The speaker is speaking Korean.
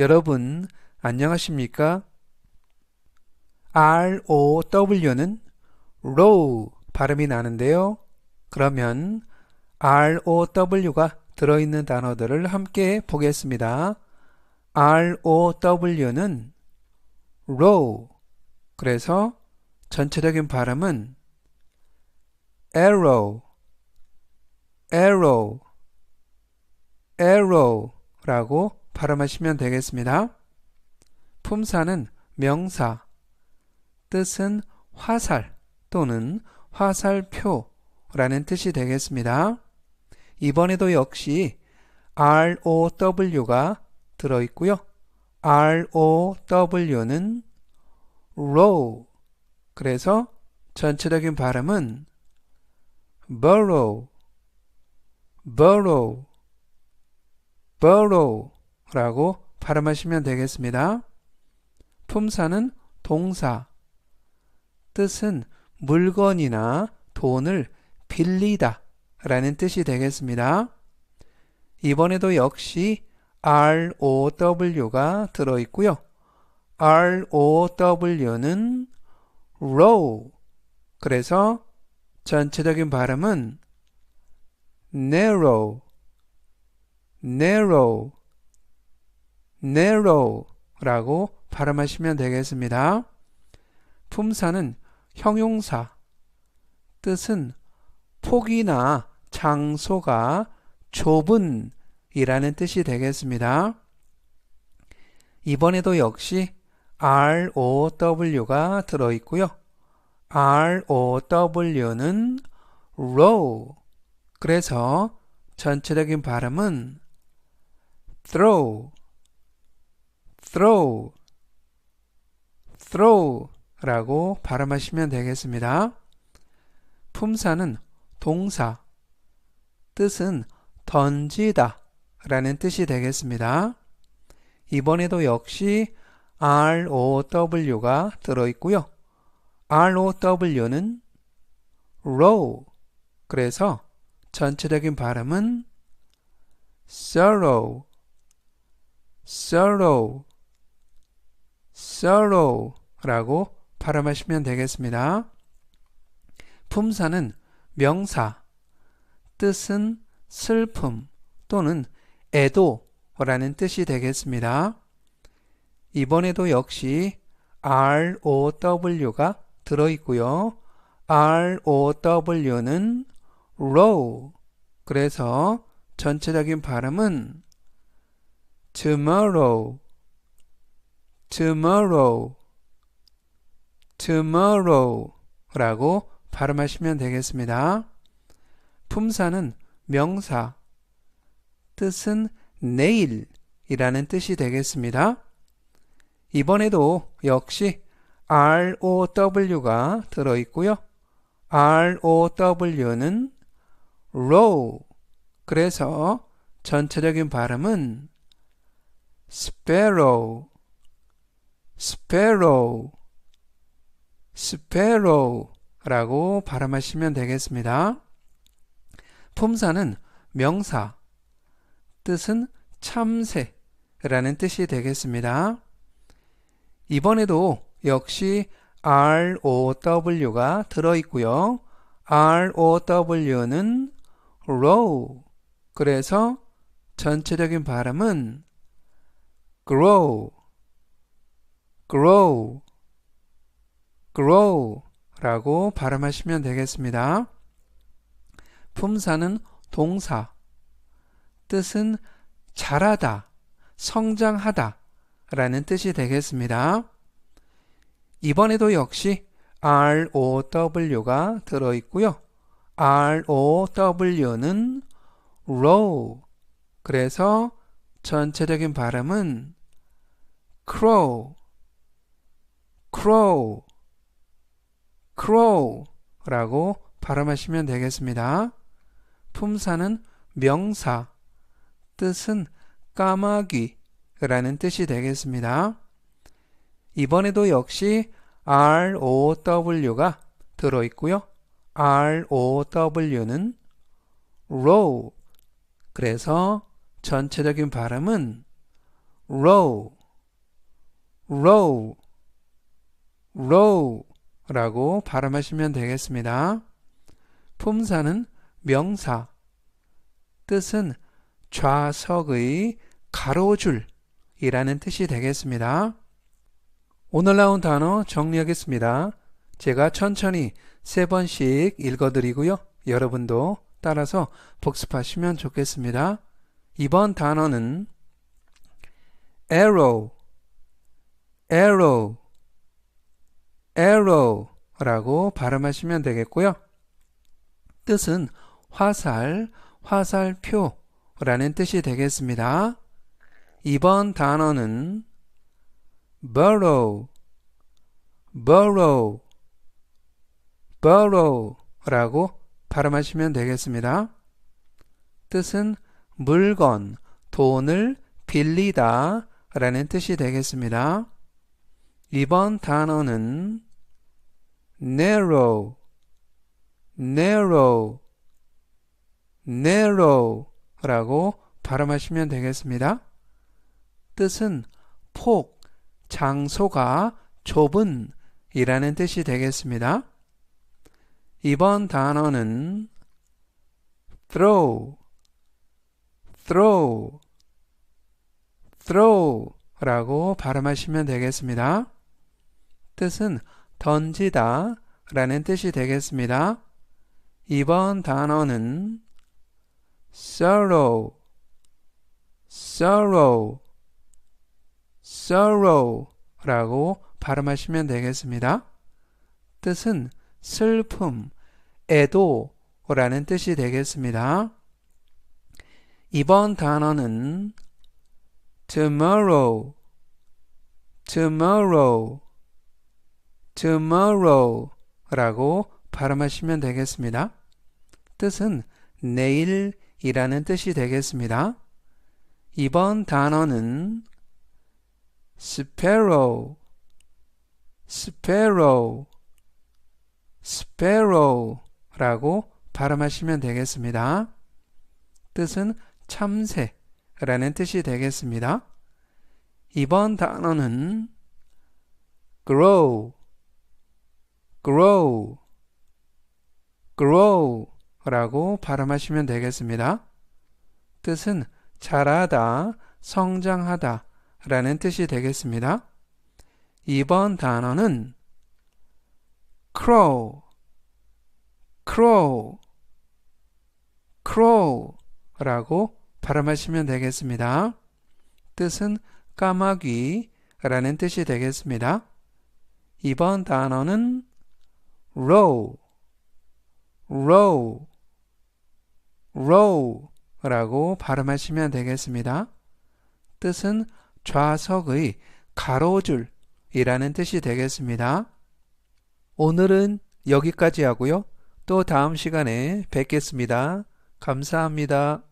여러분, 안녕하십니까? ROW는 row 발음이 나는데요. 그러면 ROW가 들어있는 단어들을 함께 보겠습니다. ROW는 row. 그래서 전체적인 발음은 arrow, arrow, arrow라고 발음하시면 되겠습니다. 품사는 명사, 뜻은 화살 또는 화살표라는 뜻이 되겠습니다. 이번에도 역시 ROW가 들어있고요. ROW는 row. 그래서 전체적인 발음은 burrow, burrow, burrow 라고 발음하시면 되겠습니다. 품사는 동사, 뜻은 물건이나 돈을 빌리다 라는 뜻이 되겠습니다. 이번에도 역시 ROW가 들어있고요. ROW는 row. 그래서 전체적인 발음은 narrow, narrow, narrow라고 발음하시면 되겠습니다. 품사는 형용사, 뜻은 폭이나 장소가 좁은 이라는 뜻이 되겠습니다. 이번에도 역시 ROW가 들어있고요. ROW는 row. 그래서 전체적인 발음은 throw, throw, throw 라고 발음하시면 되겠습니다. 품사는 동사, 뜻은 던지다 라는 뜻이 되겠습니다. 이번에도 역시 ROW가 들어있고요. ROW는 row. 그래서 전체적인 발음은 sorrow, sorrow, sorrow 라고 발음하시면 되겠습니다. 품사는 명사, 뜻은 슬픔 또는 애도라는 뜻이 되겠습니다. 이번에도 역시 ROW가 들어있고요. ROW는 row. 그래서 전체적인 발음은 tomorrow, tomorrow, tomorrow라고 발음하시면 되겠습니다. 품사는 명사, 뜻은 내일이라는 뜻이 되겠습니다. 이번에도 역시 ROW가 들어있고요. ROW는 row. 그래서 전체적인 발음은 sparrow, sparrow, sparrow라고 발음하시면 되겠습니다. 품사는 명사, 뜻은 참새라는 뜻이 되겠습니다. 이번에도 역시 ROW가 들어있고요. ROW는 row. 그래서 전체적인 발음은 grow, grow, grow 라고 발음하시면 되겠습니다. 품사는 동사, 뜻은 자라다, 성장하다 라는 뜻이 되겠습니다. 이번에도 역시 ROW가 들어있고요. ROW는 row. 그래서 전체적인 발음은 crow, crow, crow 라고 발음하시면 되겠습니다. 품사는 명사, 뜻은 까마귀 라는 뜻이 되겠습니다. 이번에도 역시 ROW가 들어있고요. ROW는 row. 그래서 전체적인 발음은 row, row, row 라고 발음하시면 되겠습니다. 품사는 명사, 뜻은 좌석의 가로줄 이라는 뜻이 되겠습니다. 오늘 나온 단어 정리하겠습니다. 제가 천천히 세 번씩 읽어드리고요. 여러분도 따라서 복습하시면 좋겠습니다. 이번 단어는 arrow, arrow, arrow라고 발음하시면 되겠고요. 뜻은 화살, 화살표라는 뜻이 되겠습니다. 이번 단어는 burrow, burrow, burrow라고 발음하시면 되겠습니다. 뜻은 물건, 돈을 빌리다 라는 뜻이 되겠습니다. 이번 단어는 narrow, narrow, narrow 라고 발음하시면 되겠습니다. 뜻은 폭, 장소가 좁은 이라는 뜻이 되겠습니다. 이번 단어는 throw, throw, throw 라고 발음하시면 되겠습니다. 뜻은 던지다 라는 뜻이 되겠습니다. 이번 단어는 sorrow, sorrow, sorrow 라고 발음하시면 되겠습니다. 뜻은 슬픔, 애도 라는 뜻이 되겠습니다. 이번 단어는 tomorrow, tomorrow, tomorrow 라고 발음하시면 되겠습니다. 뜻은 내일이라는 뜻이 되겠습니다. 이번 단어는 sparrow, sparrow, sparrow 라고 발음하시면 되겠습니다. 뜻은 참새라는 뜻이 되겠습니다. 이번 단어는 grow, grow, grow 라고 발음하시면 되겠습니다. 뜻은 자라다, 성장하다 라는 뜻이 되겠습니다. 이번 단어는 crow, crow, crow 라고 발음하시면 되겠습니다. 뜻은 까마귀 라는 뜻이 되겠습니다. 이번 단어는 row, row, row 라고 발음하시면 되겠습니다. 뜻은 좌석의 가로줄 이라는 뜻이 되겠습니다. 오늘은 여기까지 하고요. 또 다음 시간에 뵙겠습니다. 감사합니다.